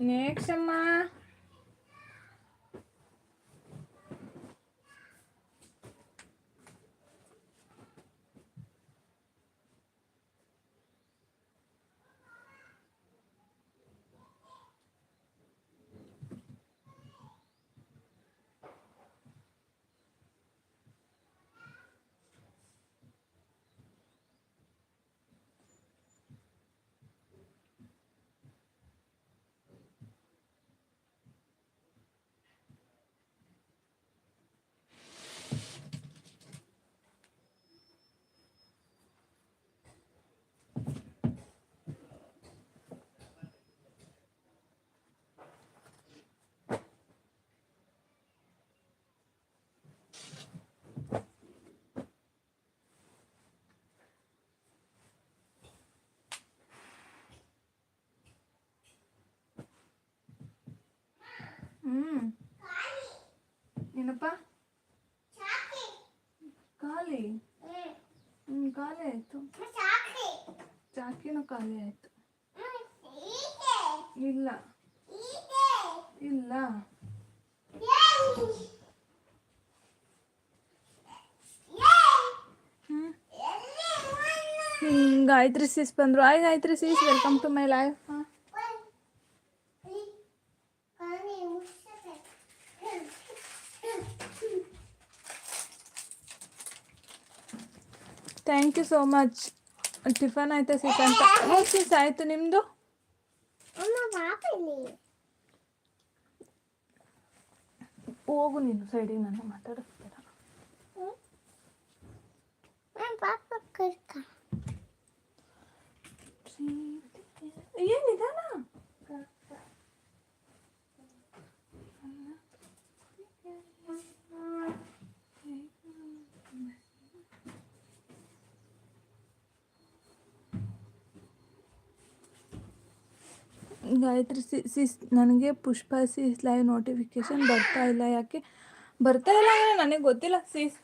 નેક્સ્ટમાં ಹ್ಮ್. ಏನಪ್ಪ? ಖಾಲಿ? ಹ್ಮ್ ಖಾಲಿ ಆಯ್ತು. ಚಾಕಿನೂ ಖಾಲಿ ಆಯ್ತು. ಇಲ್ಲ. ಇಲ್ಲ. ಹ್ಮ್, ಗಾಯತ್ರಿ ಸೀಸ್ ಬಂದ್ರು. ಆಯ್ತು ರೀ sis welcome to my life thank you so much tiffin ಆಯ್ತಾ ಸೀತಾ ಅಂತ? ಹ್ಞೂ ಸೀಸ್ ಆಯ್ತು ನಿಮ್ಮದು ಹೋಗು ನೀನು ಸೈಡಿಗೆ ನಾನು ಮಾತಾಡಿಸ್ಬೇಡ ಏನಿದಾನ? ಗಾಯತ್ರಿ, ಸಿ ಸಿಸ್ ನನಗೆ ಪುಷ್ಪ ಸೀಸ್ ಲೈವ್ ನೋಟಿಫಿಕೇಶನ್ ಬರ್ತಾ ಇಲ್ಲ. ಯಾಕೆ? ಬರ್ತಾ ಇಲ್ಲ ಅಂದರೆ ನನಗೆ ಗೊತ್ತಿಲ್ಲ ಸೀಸ್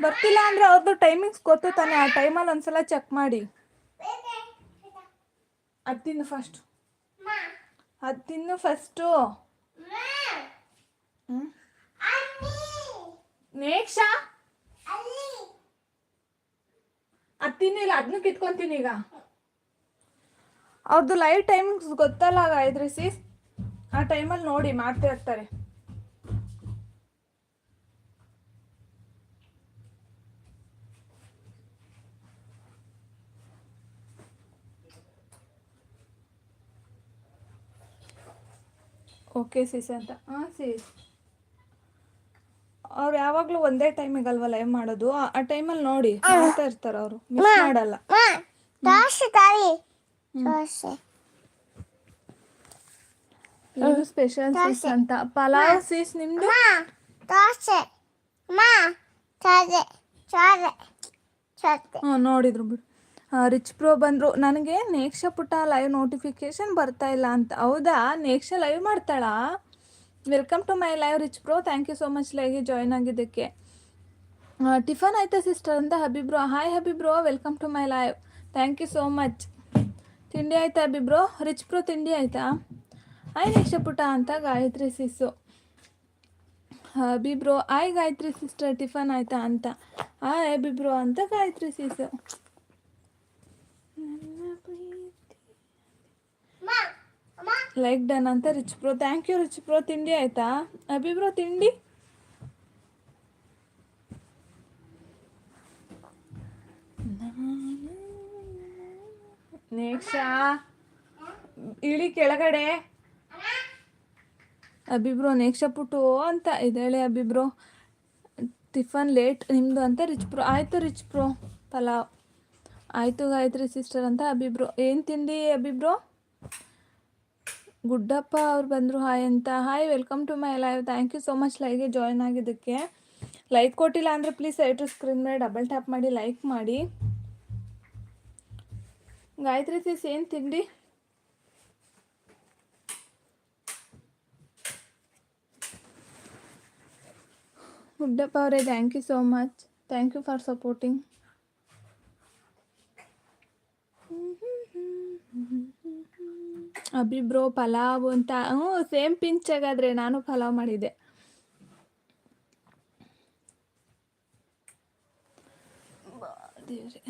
ಬರ್ತಿಲ್ಲ ಅಂದರೆ ಅವ್ರದ್ದು ಟೈಮಿಂಗ್ಸ್ ಗೊತ್ತು ತಾನೆ. ಆ ಟೈಮಲ್ಲಿ ಒಂದ್ಸಲ ಚೆಕ್ ಮಾಡಿ. ಅದು ಫಸ್ಟ್ ಅದು ಫಸ್ಟು ನೇಕ್ಷಾ ಅದು ತಿನ್ನಿಲ್ಲ ಅದನ್ನು ಕಿತ್ಕೊಂತೀನಿ ಈಗ. ಅವ್ರದ್ದು ಲೈವ್ ಟೈಮಿಂಗ್ಸ್ ಗೊತ್ತಲ್ಲ ಗಾಯತ್ರಿ ಸೀಸ್ ಆ ಟೈಮಲ್ಲಿ ನೋಡಿ ಮಾಡ್ತಾ ಇರ್ತಾರೆ. ಓಕೆ ಸೀಸ್ ಅಂತ. ಹಾಂ ಸೀಸ್ ಅವ್ರು ಯಾವಾಗಲೂ ಒಂದೇ ಟೈಮಿಗೆ ಅಲ್ವಾ ಲೈವ್ ಮಾಡೋದು? ಆ- ಆ ಟೈಮಲ್ಲಿ ನೋಡಿ. ಮಾಡ್ತಾ ಇರ್ತಾರೆ ಅವರು. ಮಿಸ್ ಮಾಡಲ್ಲ. ದೋಸೆ ಇದು ಸ್ಪೆಷಲ್ ಸಿಸ್ ಅಂತ ಪಲಾವ್ ಸಿಸ್ ನಿಮ್ದು ದೋಸೆ ಹ್ಞೂ ನೋಡಿದ್ರು ಬಿಡು ರಿಚ್ ಪ್ರೋ ಬಂದ್ರು. ನನಗೆ ನೇಕ್ಷ ಪುಟ ಲೈವ್ ನೋಟಿಫಿಕೇಶನ್ ಬರ್ತಾ ಇಲ್ಲ ಅಂತ. ಹೌದಾ? ನೇಕ್ಷ live ಮಾಡ್ತಾಳಾ? Welcome to my live rich pro thank you so much ಲೈವ್ಗೆ join ಆಗಿದ್ದಕ್ಕೆ. ಟಿಫನ್ ಆಯ್ತಾ ಸಿಸ್ಟರ್ ಅಂತ? ಹಬಿಬ್ರೋ hi ಹಬಿಬ್ರೋ welcome to my live thank you so much ತಿಂಡಿ ಆಯ್ತಾ ಹಬಿಬ್ರೋ ರಿಚ್ ಪ್ರೋ ತಿಂಡಿ ಆಯ್ತಾ? ಹಾಯ್ ನೇಕ್ಷ ಪುಟ್ಟ ಅಂತ ಗಾಯತ್ರಿ ಸಿಸ್ಸು. ಬಿಬ್ರೋ ಆಯ್ ಗಾಯತ್ರಿ ಸಿಸ್ಟರ್ ಟಿಫನ್ ಆಯ್ತಾ ಅಂತ. ಹಾಯ ಬಿ ಬ್ರೋ ಅಂತ ಗಾಯತ್ರಿ ಸಿಸ್ಸು. ಲೈಕ್ ಡನ್ ಅಂತ rich pro thank you rich pro ತಿಂಡಿ ಆಯ್ತಾ? ಅಬಿ ಬ್ರೋ ತಿಂಡಿ? ನೇಕ್ಷಾ ಇಳಿ ಕೆಳಗಡೆ. ಅಭಿಬ್ರೋ ನೇಕ್ಷ ಪುಟ್ಟು ಅಂತ ಇದೇಳಿ ಅಭಿಬ್ರೋ. ಟಿಫನ್ ಲೇಟ್ ನಿಮ್ಮದು ಅಂತ ರಿಚ್ ಪ್ರೋ ಆಯಿತು ರಿಚ್ ಪ್ರೋ ಪಲಾವ್. ಆಯಿತು ಗಾಯತ್ರಿ ಸಿಸ್ಟರ್ ಅಂತ ಅಭಿಬ್ರೋ. ಏನು ತಿಂಡಿ ಅಭಿಬ್ರೋ? ಗುಡ್ಡಪ್ಪ ಅವ್ರು ಬಂದರು. ಹಾಯ್ ಅಂತ. Hi, welcome to my live. Thank you so much ಲೈವ್ಗೆ join ಆಗಿದ್ದಕ್ಕೆ. ಲೈಕ್ ಕೊಟ್ಟಿಲ್ಲ ಅಂದರೆ ಪ್ಲೀಸ್ ಟು ಸ್ಕ್ರೀನ್ ಮೇಲೆ ಡಬಲ್ ಟ್ಯಾಪ್ ಮಾಡಿ, ಲೈಕ್ ಮಾಡಿ. ಗಾಯತ್ರಿ ಸೀಸ್ ಏನು ತಿಂಡಿ? ಗುಡ್ಡಪ್ಪ ಅವರೇ thank you so much thank you for supporting Abhi bro pulao ಅಂತ. ಹ್ಞೂ ಸೇಮ್ ಪಿಂಚ್ ನಾನು ಪಲಾವ್ ಮಾಡಿದ್ದೆ. ದೇವ್ರೆ.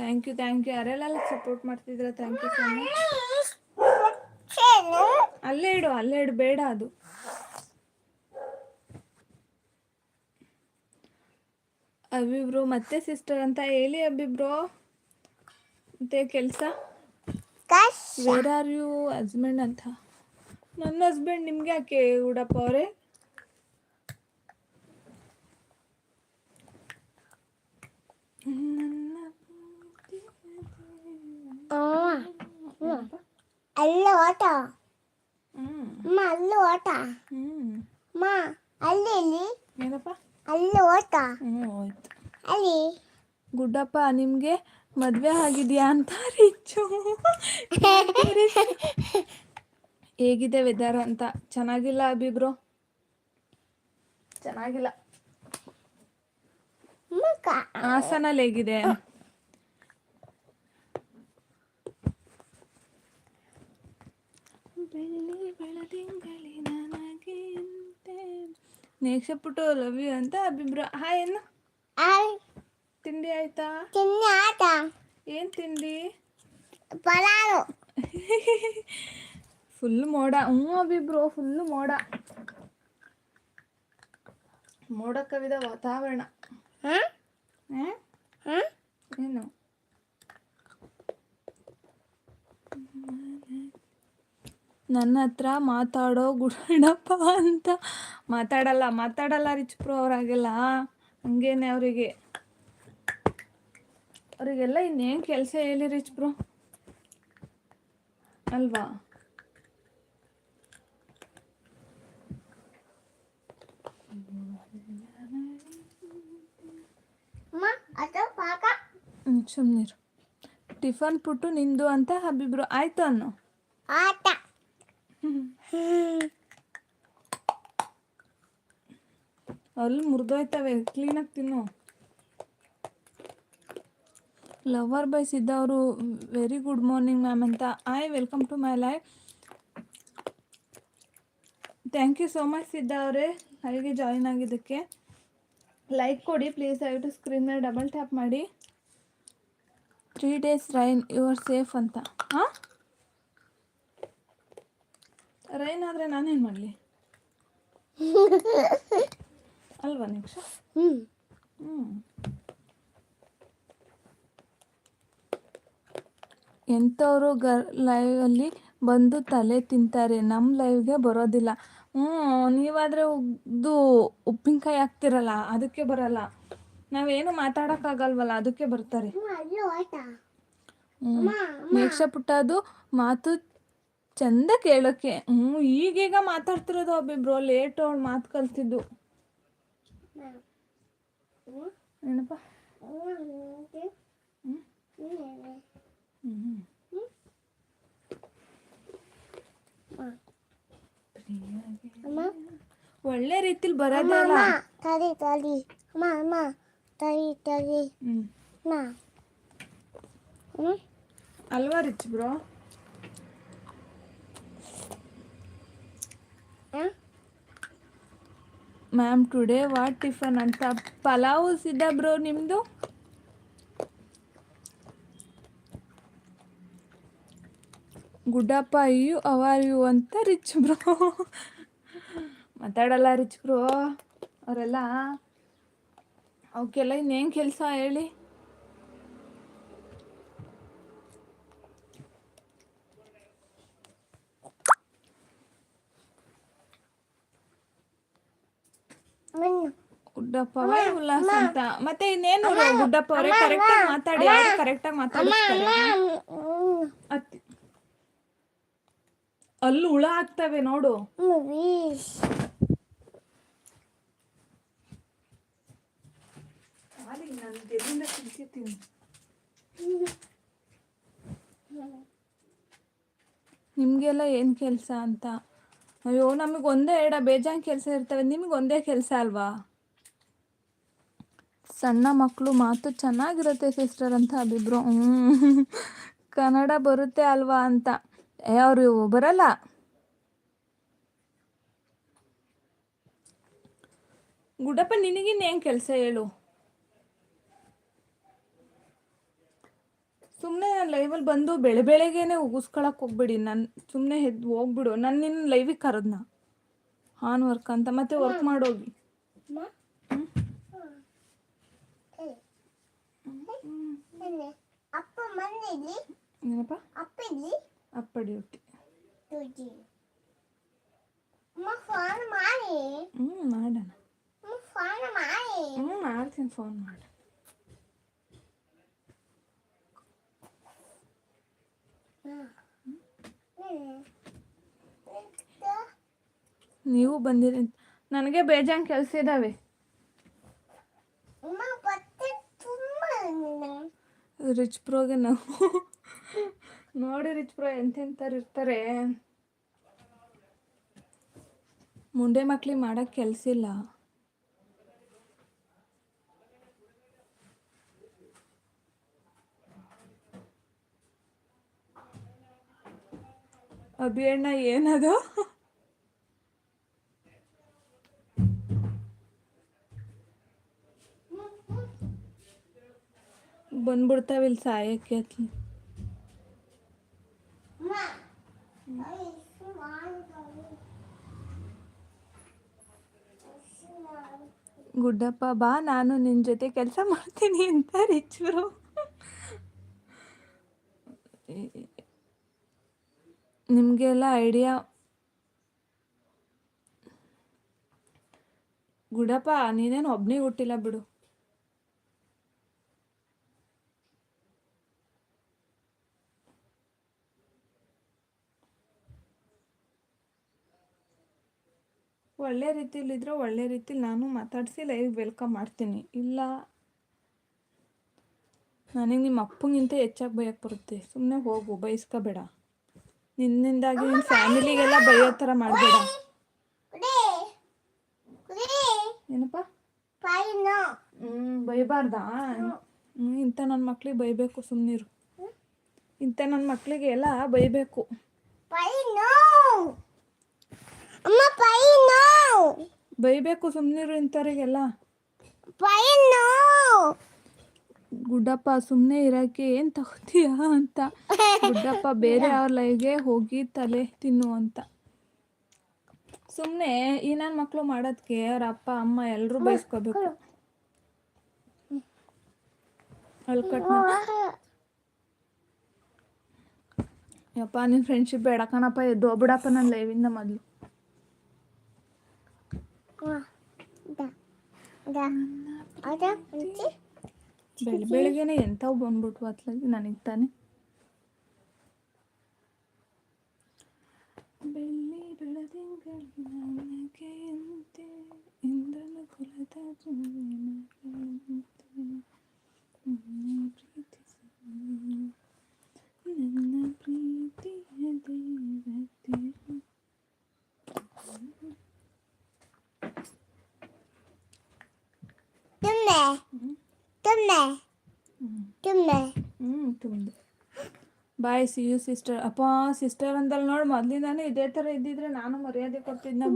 ಥ್ಯಾಂಕ್ ಯು ಥ್ಯಾಂಕ್ ಯು ಯಾರೆಲ್ಲ ಸಪೋರ್ಟ್ ಮಾಡ್ತಿದ್ರ ಥ್ಯಾಂಕ್ ಯು ಸೊ ಮಚ್ ಅಲ್ಲೇ ಇಡು ಅಲ್ಲೇ ಇಡು, ಬೇಡ ಅದು. ಅಭಿಬ್ರೋ ಮತ್ತೆ ಸಿಸ್ಟರ್ ಅಂತ ಹೇಳಿ ಅಭಿಬ್ರೋ ಮತ್ತೆ ಕೆಲಸ? ವೇರ್ ಆರ್ ಯು ಹಸ್ಬೆಂಡ್ ಅಂತ? ನನ್ನ ಹಸ್ಬೆಂಡ್ ನಿಮ್ಗೆ ಯಾಕೆ ಉಡಪ್ಪ ಅವರೇ? ಅಮ್ಮ ಅಲ್ಲ ಓಟ ಅಮ್ಮ ಅಲ್ಲಿ ಓಟ ಅಮ್ಮ ಅಲ್ಲಿ ಇಲ್ಲಿ ಏನಪ್ಪ ಅಲ್ಲಿ ಓಟ ಹೋಯ್ತು ಅಲ್ಲಿ ಗುಡ್ಡಪ್ಪ ನಿಮಗೆ ಮದುವೆ ಆಗಿದೆಯಾ ಅಂತ ರಿಚ್ಚು ಹೇಗಿದೆ ವೆದರ್ ಅಂತ? ಚೆನ್ನಾಗಿಲ್ಲ ಅಭಿಬ್ರೋ? ಚೆನ್ನಾಗಿಲ್ಲ. ಹಾಸನಲ್ಲಿ ಹೇಗಿದೆ? ಬೆಳ್ಳಿ ಬೆಳದಿಂಗಳಿನ ನಗೆಯಂತೆ ನೇಕ್ಷ ಪುಟ್ಟು ಲವ್ ಯು ಅಂತ ಅಭಿಬ್ರೋ ಹಾಯ್ ಏನು ಅಲ್ಲಿ ತಿಂಡಿ ಆಯ್ತಾ ಚಿನ್ನ ಆಟ ಏನು ತಿಂಡಿ ಪಲಾವು ಫುಲ್ ಮೋಡ ಹ್ಞೂ ಅಭಿಬ್ರೋ ಫುಲ್ ಮೋಡ ಮೋಡ ಕವಿದ ವಾತಾವರಣ ಹ್ಮ್ ಆ? ಹ್ಮ್ ಏನು ನನ್ನ ಹತ್ರ ಮಾತಾಡೋ ಗುಡಪ್ಪ ಅಂತ. ಮಾತಾಡಲ್ಲ ಮಾತಾಡಲ್ಲ ರಿಚ್ ಪ್ರೋ ಅವ್ರಾಗೆಲ್ಲ. ಹಂಗೇನೆ ಅವರಿಗೆ. ಅವರಿಗೆಲ್ಲ ಇನ್ನೇನು ಕೆಲಸ ಹೇಳಿ ರಿಚ್ ಬ್ರೋ ಅಲ್ವಾ ಸುಮ್ಮನಿರು ಟಿಫನ್ ಪುಟ್ಟು ನಿಂದು ಅಂತ ಹಬ್ಬಿಬ್ರು. ಆಯ್ತು ಅನ್ನು. ಆಟ ಅಲ್ಲಿ ಮುರಿದೋಯ್ತವೆ ಕ್ಲೀನಾಗಿ ತಿನ್ನು. ಲವರ್ ಬೈ ಸಿದ್ಧ ಅವರು ವೆರಿ ಗುಡ್ ಮಾರ್ನಿಂಗ್ ಮ್ಯಾಮ್ ಅಂತ. I welcome to my life thank you so much Siddha ಅವರೇ ಅಲ್ಲಿಗೆ ಜಾಯಿನ್ ಆಗಿದ್ದಕ್ಕೆ. ಲೈಕ್ ಕೊಡಿ ಪ್ಲೀಸ್ ದಯವಿಟ್ಟು ಸ್ಕ್ರೀನ್ ಮೇಲೆ ಡಬಲ್ ಟ್ಯಾಪ್ ಮಾಡಿ. Three days rain you are safe ಅಂತ. ಹಾಂ ರೈನ್ ಆದ್ರೆ ನಾನೇನ್ ಮಾಡ್ಲಿ? ಅಲ್ವಾ ನಿಮಿಷ? ಹ್ಮ್. ಹ್ಞೂ ಎಂಥವರು ಗರ್ ಲೈವಲ್ಲಿ ಬಂದು ತಲೆ ತಿಂತಾರೆ ನಮ್ಮ ಲೈವ್ಗೆ ಬರೋದಿಲ್ಲ. ಹ್ಞೂ ನೀವಾದರೆ ಉಗ್ದು ಉಪ್ಪಿನಕಾಯಿ ಹಾಕ್ತಿರಲ್ಲ ಅದಕ್ಕೆ ಬರಲ್ಲ. ನಾವೇನು ಮಾತಾಡೋಕ್ಕಾಗಲ್ವಲ್ಲ ಅದಕ್ಕೆ ಬರ್ತಾರೆ. ಅಲ್ಲಿ ಹ್ಞೂ ಮೇಕ್ಷ ಪುಟ್ಟದು ಮಾತು ಚಂದ ಕೇಳೋಕೆ. ಹ್ಞೂ ಈಗೀಗ ಮಾತಾಡ್ತಿರೋದು ಒಬ್ಬಿಬ್ರು ಲೇಟ್ ಅವಳು ಮಾತು ಕಲ್ತಿದ್ದು. ಏನಪ್ಪ? ಒಳ್ಳೆ ರೀತಿಲಿ ಬರೋದಲ್ಲ ಬರೋದೇ ಅಮ್ಮ ಅಲ್ವಾ rich bro ma'am today what tiffin ಅಂತ ಪಲಾವು ಸಿದ್ಧ ಬ್ರೋ ನಿಮ್ಮದು ಗುಡ್ಡಪ್ಪ ಅಯ್ಯು ಅವರ್ ಯು ಅಂತ ರಿಚ್ ಬ್ರೋ ಮಾತಾಡಲ್ಲ ರಿಚ್ ಬ್ರೋ ಅವರೆಲ್ಲ, ಅವಕ್ಕೆಲ್ಲ ಇನ್ನೇನು ಕೆಲಸ ಹೇಳಿ? ಗುಡ್ಡಪ್ಪ ಉಲ್ಲಾಸ ಅಂತ. ಮತ್ತೆ ಇನ್ನೇನು ಗುಡ್ಡಪ್ಪ ಅವರೇ? ಕರೆಕ್ಟಾಗಿ ಮಾತಾಡಿ ಯಾರು ಮಾತಾಡಿಸ್ತಾರೆ. ಹ್ಮ್. ಅತ್ತಿ. ಅಲ್ಲಿ ಹುಳ ಆಗ್ತವೆ ನೋಡು. ನಿಮ್ಗೆಲ್ಲ ಏನ್ ಏನು ಕೆಲಸ ಅಂತ? ಅಯ್ಯೋ ನಮಗೆ ಒಂದೇ ಎರಡ ಬೇಜಾನ್ ಕೆಲಸ ಇರ್ತವೆ. ನಿಮಗೆ ಒಂದೇ ಕೆಲಸ ಅಲ್ವಾ? ಸಣ್ಣ ಮಕ್ಕಳು ಮಾತು ಚೆನ್ನಾಗಿರುತ್ತೆ ಸಿಸ್ಟರ್ ಅಂತ ಅಭಿಬ್ರು. ಹ್ಞೂ ಕನ್ನಡ ಬರುತ್ತೆ ಅಲ್ವಾ ಅಂತ. ಏ ಅವರು ಬರಲ್ಲ. ಗುಡಪ್ಪ ನಿನಗಿನ್ನೇನು ಕೆಲಸ ಹೇಳು? ಸುಮ್ಮನೆ ಲೈವಲ್ಲಿ ಬಂದು ಬೆಳೆ ಬೆಳಗ್ಗೆನೆ ಉಗಿಸ್ಕೊಳಕ್ಕೆ ಹೋಗ್ಬಿಡಿ. ನಾನು ಸುಮ್ಮನೆ ಎದ್ದು ಹೋಗ್ಬಿಡು. ನಾನು ನಿನ್ನ ಲೈವಿಗೆ ಕರೆದ್ನ? ಹಾನ್ ವರ್ಕ್ ಅಂತ. ಮತ್ತೆ ವರ್ಕ್ ಮಾಡೋಗಿ ಅಮ್ಮ ಏ ಅಪ್ಪ ಮನೇಲಿ ಏನಪ್ಪ? ಅಪ್ಪ ಇಲ್ಲಿ. ಅಪ್ಪ ಡ್ಯೂಟಿ ತುಜಿ. ಅಮ್ಮ ಫೋನ್ ಮಾಡಿ. ಹ್ಞೂ ಮಾಡೋಣ. ಫೋನ್ ಮಾಡಿ. ಹ್ಞೂ ಮಾಡ್ತೀನಿ ಫೋನ್ ಮಾಡಿ. ನೀವು ಬಂದಿರಿ. ನನಗೆ ಬೇಜಾನ್ ಕೆಲಸ ಇದ್ದಾವೆ ರಿಚ್ ಪ್ರೋಗೆ ನಾವು. ನೋಡಿ ರಿಚ್ ಪ್ರೋ ಎಂತೆಂಥವ್ರು ಇರ್ತಾರೆ. ಮುಂಡೆ ಮಕ್ಳಿಗೆ ಮಾಡಕ್ಕೆ ಕೆಲಸ ಇಲ್ಲ. ಅಭಿ ಅಣ್ಣ ಏನದು? ಬಂದ್ಬಿಡ್ತಾವೆ ಇಲ್ಲಿ ಸಾಯಕ್ಕೆ ಅತ್ಲಿ ಗುಡ್ಡಪ್ಪ, ಬಾ, ನಾನು ನಿನ್ನ ಜೊತೆ ಕೆಲಸ ಮಾಡ್ತೀನಿ ಅಂತ ರಿಚ್ವರು ನಿಮಗೆಲ್ಲ ಐಡಿಯಾ? ಗುಡಪ್ಪ ನೀನೇನು ಒಬ್ಬನೇ ಹುಟ್ಟಿಲ್ಲ ಬಿಡು. ಒಳ್ಳೆ ರೀತಿಲಿದ್ರೆ ಒಳ್ಳೆ ರೀತಿಲಿ ನಾನು ಮಾತಾಡಿಸಿ ಲೈವ್ ವೆಲ್ಕಮ್ ಮಾಡ್ತೀನಿ. ಇಲ್ಲ. ನನಗೆ ನಿಮ್ಮ ಅಪ್ಪಂಗಿಂತ ಹೆಚ್ಚಾಗಿ ಬೈಯಕ್ಕೆ ಬರುತ್ತೆ. ಸುಮ್ಮನೆ ಹೋಗು ಬಯಸ್ಕೋಬೇಡ ನಿನ್ನಿಂದಾಗಿ ನಿನ್ನ ಫ್ಯಾಮಿಲಿಗೆಲ್ಲ ಬೈಯೋ ಥರ ಮಾಡಬೇಡ. ಏನಪ್ಪ? ಹ್ಞೂ ಬೈಬಾರ್ದಾ? ಇಂಥ ನನ್ನ ಮಕ್ಳಿಗೆ ಬೈಬೇಕು ಸುಮ್ಮನಿರು ಇಂಥ ನನ್ನ ಮಕ್ಕಳಿಗೆ ಎಲ್ಲ ಬೈಬೇಕು. ಪೈನು ಪೈ ನೋ ಬೈಬೇಕು ಸುಮ್ಮನಿರು ಇಂಥವ್ರಿಗೆಲ್ಲ. ನೋ ಗುಡ್ಡಪ್ಪ ಸುಮ್ಮನೆ ಇರಕ್ಕೆ ಏನು ತಗೋತೀಯ ಅಂತ. ಗುಡ್ಡಪ್ಪ ಬೇರೆ ಅವ್ರ ಲೈಗೆ ಹೋಗಿ ತಲೆ ತಿನ್ನು ಅಂತ. ಸುಮ್ಮನೆ ಈ ನನ್ನ ಮಕ್ಕಳು ಮಾಡೋದಕ್ಕೆ ಅವ್ರ ಅಪ್ಪ ಅಮ್ಮ ಎಲ್ಲರೂ ಬಯಸ್ಕೋಬೇಕು ಅಲ್ಕಟ್ ಯಪ್ಪ ನಿನ್ನ ಫ್ರೆಂಡ್ಶಿಪ್ ಬೇಡ ಕಣಪ್ಪ ಎದ್ದು ಬಿಡಪ್ಪ ನನ್ನ ಲೈವಿಂದ ಮೊದಲು. ಬೆಳ ಬೆಳಿಗ್ಗೆನೆ ಎಂಥವು ಬಂದ್ಬಿಟ್ವು ಅತ್ಲಾಗಿ ನನಗೆ ತಾನೆ ಬೆಳ್ಳಿ ಬೆಳದಿಂಗಳಿನ ನಗೆಯಂತೆ ಇಂದಲ ಕುಲದ ಜೀವನಗಳಂತೆ ನಿನ್ನೆ ಪ್ರೀತಿಸಿ ನನ್ನ ಪ್ರೀತಿಯ ದೇವತೆ ತುಮ್ಮೆ ತುಂಬೆ. ತುಂಬೆ. ಹ್ಞೂ ತುಂಬ. ಬಾಯ್ ಸಿ ಯು ಸಿಸ್ಟರ್ ಅಪ್ಪ ಸಿಸ್ಟರ್ ಅಂದಲ್ಲಿ ನೋಡಿ ಮೊದಲಿಂದಾನೇ ಇದೇ ಥರ ಇದ್ದಿದ್ರೆ ನಾನು ಮರ್ಯಾದೆ ಕೊಡ್ತಿದ್ನ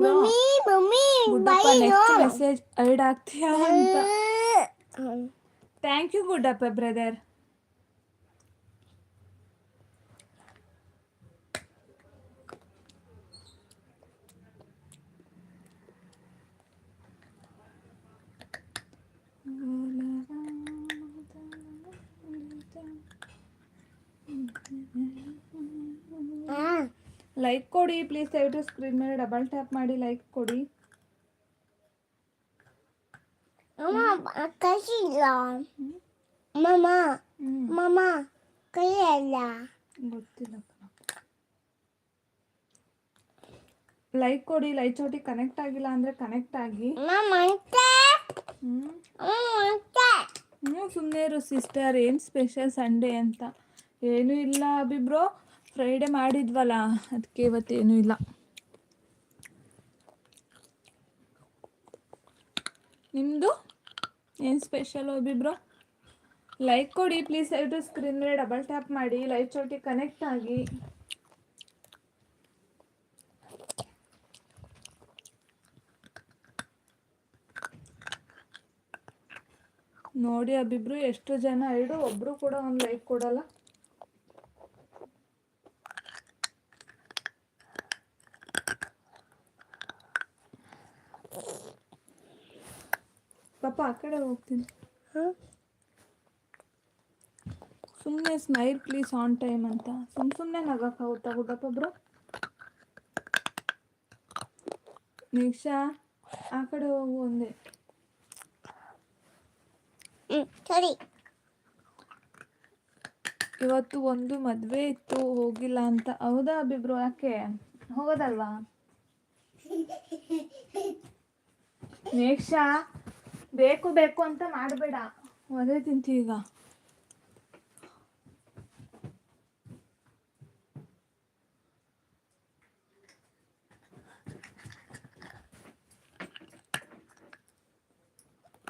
ಗುಡ್ಡಪ್ಪ ನೆಕ್ಸ್ಟ್ ಮೆಸೇಜ್ ಐಡ್ ಆಗ್ತೀಯಾ ಅಂತ. Thank you Guddappa brother like ಕೊಡಿ ಪ್ಲೀಸ್ ದಯವಿಟ್ಟು ಸ್ಕ್ರೀನ್ ಮೇಲೆ ಡಬಲ್ ಟ್ಯಾಪ್ ಮಾಡಿ ಲೈಕ್ ಕೊಡಿ. ಗೊತ್ತಿಲ್ಲ ಲೈಕ್ ಕೊಡಿ ಲೈಕ್ ಚೋಟಿ ಕನೆಕ್ಟ್ ಆಗಿಲ್ಲ ಅಂದ್ರೆ ಕನೆಕ್ಟ್ ಆಗಿ. ಸುಮ್ಮನೆ ಇರು ಸಿಸ್ಟರ್ ಏನು ಸ್ಪೆಷಲ್ ಸಂಡೇ ಅಂತ? ಏನೂ ಇಲ್ಲ ಅಭಿಬ್ರೋ ಫ್ರೈಡೇ ಮಾಡಿದ್ವಲ್ಲ ಅದಕ್ಕೆ ಇವತ್ತೇನೂ ಇಲ್ಲ. ನಿಮ್ಮದು ಏನು ಸ್ಪೆಷಲ್ ಒಬ್ಬಿಬ್ರು ಲೈಕ್ ಕೊಡಿ ಪ್ಲೀಸ್ ಎರಡು ಸ್ಕ್ರೀನ್ ಮೇಲೆ ಡಬಲ್ ಟ್ಯಾಪ್ ಮಾಡಿ ಲೈವ್ ಚೌಟಿ ಕನೆಕ್ಟ್ ಆಗಿ. ನೋಡಿ ಅಬ್ಬಿಬ್ರು ಎಷ್ಟು ಜನ ಇಡು ಒಬ್ರು ಕೂಡ ಒಂದು ಲೈಕ್ ಕೊಡಲ್ಲ. ಪಾಪ ಆ ಕಡೆ ಹೋಗ್ತೀನಿ. ಹಾಂ? ಸುಮ್ಮನೆ ಸ್ಮೈಲ್ ಪ್ಲೀಸ್ ಆನ್ ಟೈಮ್ ಅಂತ. ಸುಮ್ಮ ಸುಮ್ಮನೆ ನಗಕ್ಕಾಗುತ್ತಾ ಗುಡ್ಡಪ್ಪ ಬ್ರೋ ನಿಕ್ಷಾ ಆ ಕಡೆ ಹೋಗು ಒಂದೇ ಸರಿ. ಇವತ್ತು ಒಂದು ಮದುವೆ ಇತ್ತು ಹೋಗಿಲ್ಲ ಅಂತ. ಹೌದಾ ಬಿಬ್ರೋ ಯಾಕೆ? ಹೋಗೋದಲ್ವಾ? ನೇಕ್ಷಾ ಬೇಕು ಬೇಕು ಅಂತ ಮಾಡಬೇಡ. ಅದೇ ತಿಂತೀವಿ ಈಗ.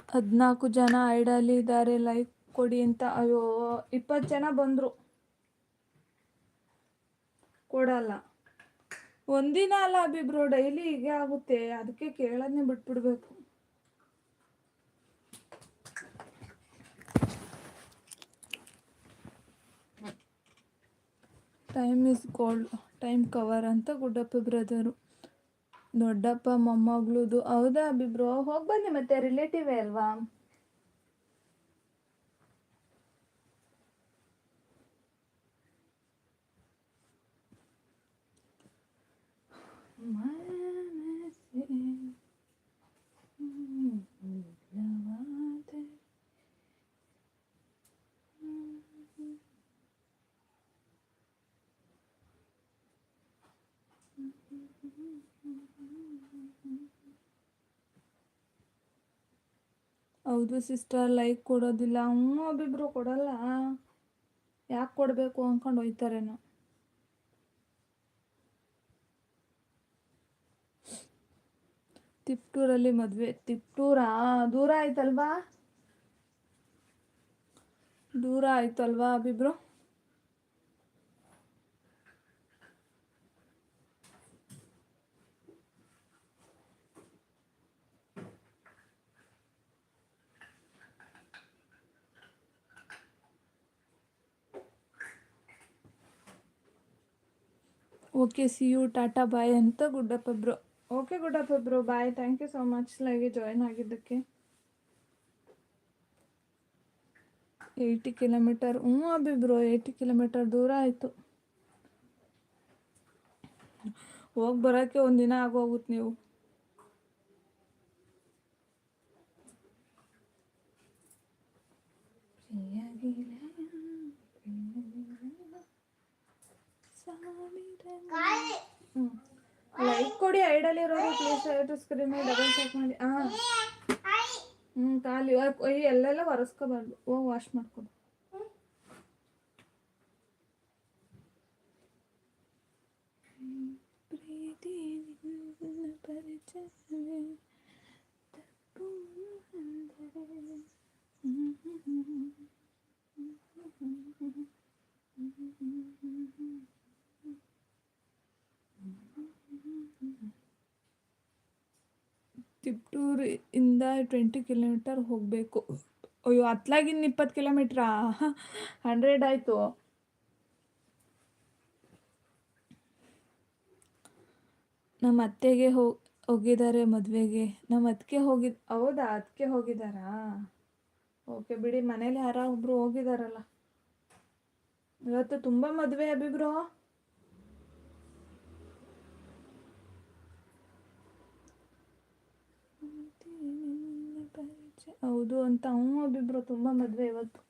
ಹದಿನಾಲ್ಕು ಜನ ಐಡಲ್ ಇದ್ದಾರೆ ಲೈಕ್ ಕೊಡಿ ಅಂತ. ಅಯ್ಯೋ ಇಪ್ಪತ್ತು ಜನ ಬಂದರು. ಕೊಡಲ್ಲ. ಒಂದಿನ ಅಲ್ಲ ಬ್ರೋ ಡೈಲಿ ಹೀಗೆ ಆಗುತ್ತೆ. ಅದಕ್ಕೆ ಕೇಳೋದನ್ನೇ ಬಿಟ್ಬಿಡ್ಬೇಕು. Time is gold time cover ಅಂತ ಗುಡ್ಡಪ್ಪ ಬ್ರದರು. ದೊಡ್ಡಪ್ಪ ಮೊಮ್ಮಗಳದು ಹೌದಾ ಅಬಿಬ್ರು ಹೋಗಿ ಬನ್ನಿ ಮತ್ತೆ ರಿಲೇಟಿವೇ ಅಲ್ವಾ? ಹೌದು ಸಿಸ್ಟರ್ ಲೈಕ್ ಕೊಡೋದಿಲ್ಲ. ಹ್ಞೂ ಒಬ್ಬಿಬ್ರು ಕೊಡಲ್ಲ. ಯಾಕೆ ಕೊಡಬೇಕು ಅಂದ್ಕೊಂಡು ಹೋಯ್ತಾರೇನೋ. ತಿಪ್ಟೂರಲ್ಲಿ ಮದುವೆ. ತಿಪ್ಟೂರಾ? ದೂರ ಆಯ್ತಲ್ವಾ? ದೂರ ಆಯ್ತಲ್ವಾ ಅಬಿಬ್ರು? ಓಕೆ ಸಿ ಯು ಟಾಟಾ ಬಾಯ್ ಅಂತ Guddappa bro okay Guddappa bro bye thank you so much ಲೈವ್ಗೆ join ಆಗಿದ್ದಕ್ಕೆ ಏಯ್ಟಿ ಕಿಲೋಮೀಟರ್ ಹ್ಞೂ ಅಭಿ ಬ್ರೋ ಏಯ್ಟಿ ಕಿಲೋಮೀಟರ್ ದೂರ ಆಯಿತು ಹೋಗಿ ಬರೋಕ್ಕೆ ಒಂದಿನ ಆಗೋಗುತ್ತೆ ನೀವು. ಕೊಡಿ ಐಡಲ್ ಇರೋರು ಪ್ಲೀಸ್ ಸ್ಕ್ರೀನ್ ಮೇಲೆ ಡಬಲ್ ಚೆಕ್ ಮಾಡಿ ಹಾಂ ಹ್ಞೂ ಖಾಲಿ ಅಯ್ಯೋ ಎಲ್ಲೆಲ್ಲ ಒರೆಸ್ಕೋಬಾರ್ದು ಹೋಗಿ ವಾಶ್ ಮಾಡ್ಕೊಡು ಪ್ರೀತಿ ನಿನ್ನ ಪರಿಚಯವೇ ತಪ್ಪು ಅಂದರೆ ತಿಪ್ಟೂರು ಇಂದ ಟ್ವೆಂಟಿ ಕಿಲೋಮೀಟರ್ ಹೋಗಬೇಕು. ಅಯ್ಯೋ ಹತ್ಲಾಗಿಂದ ಇಪ್ಪತ್ತು ಕಿಲೋಮೀಟ್ರಾ? ಹಂಡ್ರೆಡ್ ಆಯಿತು. ನಮ್ಮ ಅತ್ತೆಗೆ ಹೋಗಿ ಹೋಗಿದ್ದಾರೆ ಮದುವೆಗೆ. ನಮ್ಮ ಅದಕ್ಕೆ ಹೋಗಿದ್ ಹೌದಾ? ಅದಕ್ಕೆ ಹೋಗಿದ್ದಾರಾ ಓಕೆ ಬಿಡಿ, ಮನೇಲಿ ಯಾರೋ ಒಬ್ಬರು ಹೋಗಿದಾರಲ್ಲ. ಇವತ್ತು ತುಂಬ ಮದುವೆ ಅಭಿಬ್ರು ಹೌದು ಅಂತ ಅವನು ಅಭಿಬ್ರು ತುಂಬ ಮದುವೆ ಇವತ್ತು.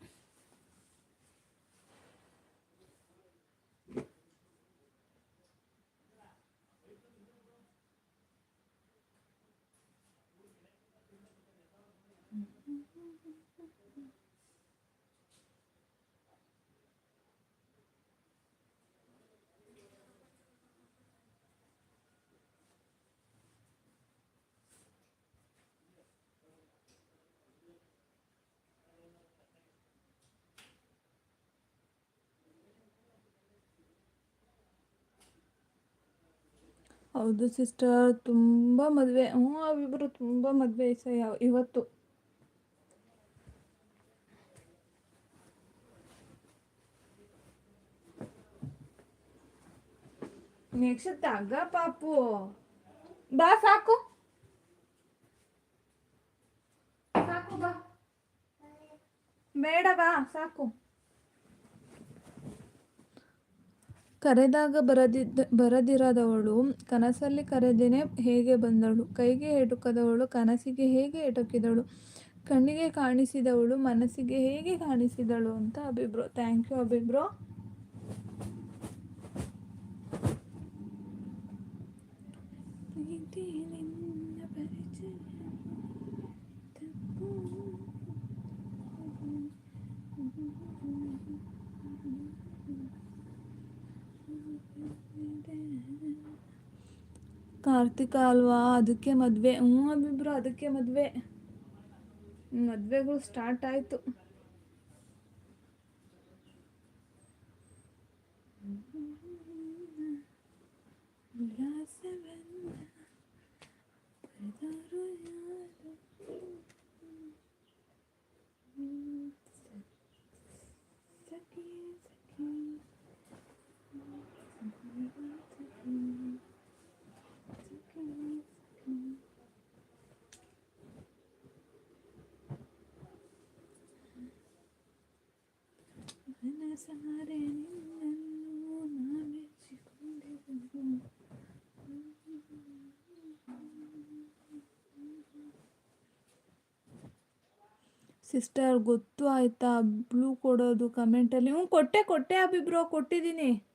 ಹೌದು ಸಿಸ್ಟರ್, ತುಂಬ ಮದುವೆ, ಹ್ಞೂ ಅವಿಬ್ಬರು ತುಂಬ ಮದುವೆ ಯಾವ ಇವತ್ತು. ನೆಕ್ಸ್ಟ್ ತಗ ಪಾಪು. ಬಾ ಸಾಕು. ಸಾಕು ಬಾ. ಬೇಡ ಬಾ, ಸಾಕು. ಕರೆದಾಗ ಬರದಿದ್ದ ಬರದಿರದವಳು. ಕನಸಲ್ಲಿ ಕರೆದೇನೆ ಹೇಗೆ ಬಂದಳು? ಕೈಗೆ ಎಟುಕದವಳು, ಕನಸಿಗೆ ಹೇಗೆ ಎಟುಕಿದಳು? ಕಣ್ಣಿಗೆ ಕಾಣಿಸಿದವಳು, ಮನಸ್ಸಿಗೆ ಹೇಗೆ ಕಾಣಿಸಿದಳು ಅಂತ ಅಭಿಬ್ರೋ. Thank you Abhi bro. ಪ್ರೀತಿ ಕಾರ್ತಿಕ ಅಲ್ವಾ ಅದಕ್ಕೆ ಮದುವೆ ಹ್ಞೂ ಅಭಿಬ್ರು ಅದಕ್ಕೆ ಮದುವೆ ಮದುವೆಗಳು ಸ್ಟಾರ್ಟ್ ಆಯಿತು ಮೆಚ್ಚಿಕೊಂಡಿರುವುದು. ಸಿಸ್ಟರ್, ಗೊತ್ತು ಆಯ್ತಾ? ಬ್ಲೂ ಕೊಡೋದು ಕಮೆಂಟಲ್ಲಿ. ಹ್ಞೂ, ಕೊಟ್ಟೆ ಕೊಟ್ಟೆ ಅಭಿಬ್ರೋ ಕೊಟ್ಟಿದ್ದೀನಿ.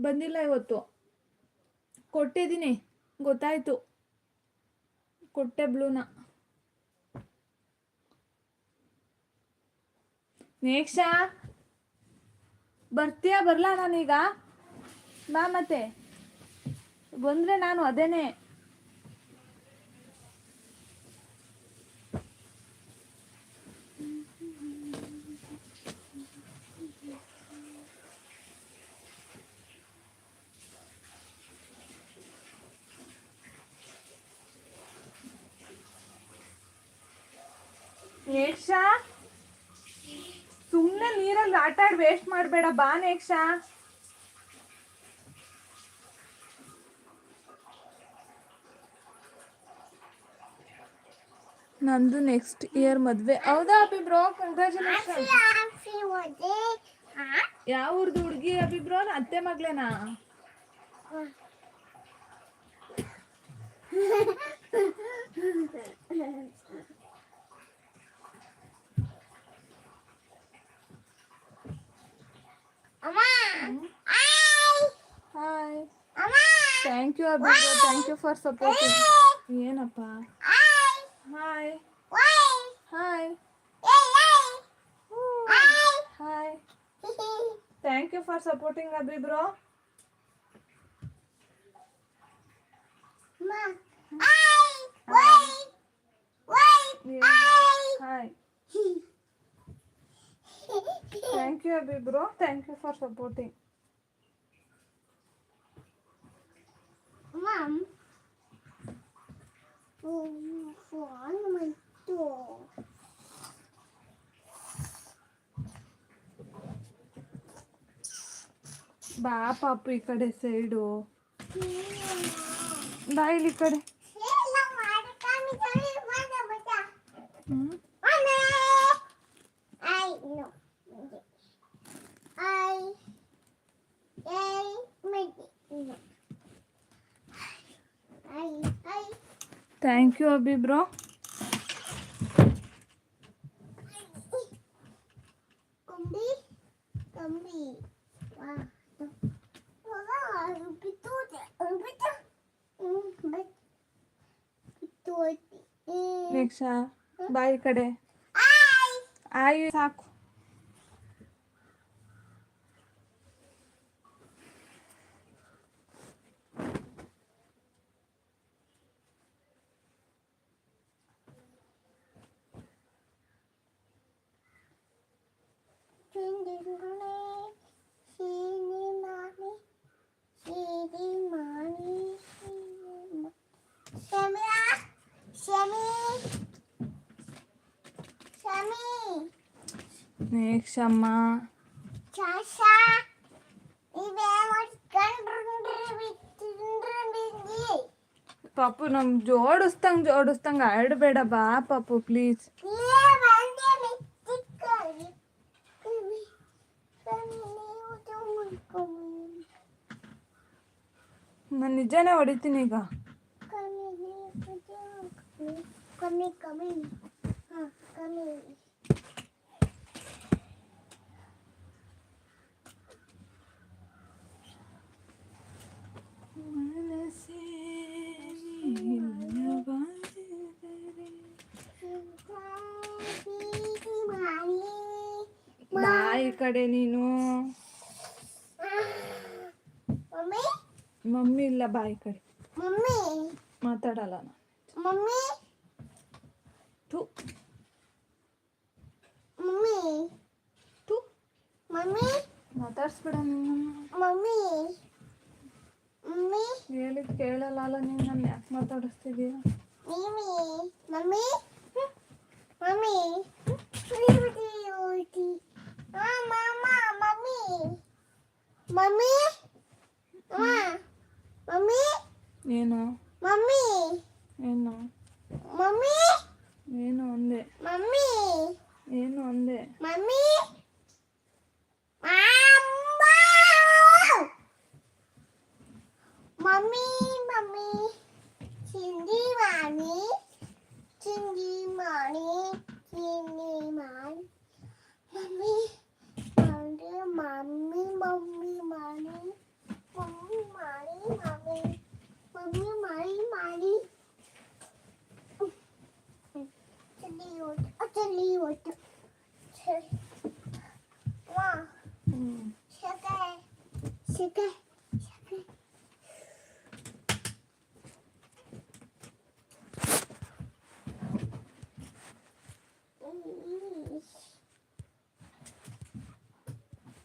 ಬಂದಿಲ್ಲ ಇವತ್ತು. ಕೊಟ್ಟಿದ್ದೀನಿ. ಗೊತ್ತಾಯ್ತು. ಕೊಟ್ಟೆ ಬ್ಲೂನ. ನೇಕ್ಷಾ ಬರ್ತೀಯಾ? ಬರಲಾ ನಾನೀಗ? ಬಾ ಮತ್ತೆ. ಬಂದ್ರೆ ನಾನು ಅದೇನೆ. ನೇಕ್ಷಾ ಸುಮ್ಮನೆ ನೀರಲ್ಲಿ ಆಟ ಆಡ್ ವೇಸ್ಟ್ ಮಾಡಬೇಡ ಬಾ ನೇಕ್ಷ. ನಂದು ನೆಕ್ಸ್ಟ್ ಇಯರ್ ಮದ್ವೆ. ಹೌದಾ birthday. Huh? ಯಾವ ಊರ್ದು ಹುಡುಗಿ ಅಭಿಬ್ರೋ ಅತ್ತೆ ಮಗ್ಲೇನಾ thank you Abhi bro thank you for supporting ಏನಪ್ಪ Hi. Hi Why? Hi Hey, hey. Hi. Hi thank you for supporting Abhi bro Ma. Hi. Wait. Wait. Hi. Hi thank you Abhi bro thank you for supporting Mom. Oh, phone my door. ಬಾ ಪಾಪು ಈ ಕಡೆ side ಬಾ ಇಲ್ಲಿ ಈ ಕಡೆ Hello, thank you Abhi bro Kumbi. Kumbi. Wow. Wow. Pitote. Pitote. Pitote. Next ಬಾ ಈ ಕಡೆ I. ಆಯ್ ಸಾಕು ಬಾ ಪಾಪು ಪ್ಲೀಸ್ ಇಲ್ಲೇ ಬಂದೆ ಮಿತ್ತಿಕ್ಕಿ ಕಮ್ಮಿ ಕಮ್ಮಿ ನೀವು ತುಂಬಿಕೊಂಡು ನಾನು ನಿಜನೇ ಹೊಡಿತೀನಿ ಈಗ ಕಮ್ಮಿ ನೀವು ಕಮ್ಮಿ ಕಮ್ಮಿ ಹಾಂ ಕಮ್ಮಿ ಮನಸ್ಸೇ ಇಲ್ಲವಾದರೆ ಬೀದಿ ಮಾಡಿ ಬಾ ಈ ಕಡೆ ನೀನು? ಮಮ್ಮಿ? ಮಮ್ಮಿ ಇಲ್ಲ ಬಾಯಿ ಕಡೆ. ಮಮ್ಮಿ? ಮಾತಾಡಲ್ಲ ನಾನು. ಮಮ್ಮಿ? ಮಾತಾಡ್ಸ್ಬೇಡ ನೀನು. ಮಮ್ಮಿ? ಮಮ್ಮಿ? ಹೇಳಿದ್ ಕೇಳಲ್ಲ ಅಲ್ಲ ನೀನು ನನ್ನ ಯಾಕೆ ಮಾತಾಡಿಸ್ತಿದೀಯ? Mummy? Mummy? Mummy? Mummy mummy ಏನು ಮಮ್ಮಿ ಏನು ಮಮ್ಮಿ ಏನು ಅಂದೆ ಮಮ್ಮಿ ಏನು ಅಂದೆ ಮಮ್ಮಿ ಮಮ್ಮಿ ಮಮ್ಮಿ ಚಿಂದಿ ಮಾಡಿ ಚಿಂದಿ ಮಾಡಿ ಚಿಂದಿ mami, mami, mami, mami, mami, mami, mami, mami, mami, mami. ചെല്ലിയോട്ട് ചെല്ലിയോട്ട് വാ ശകേ ശകേ ശകേ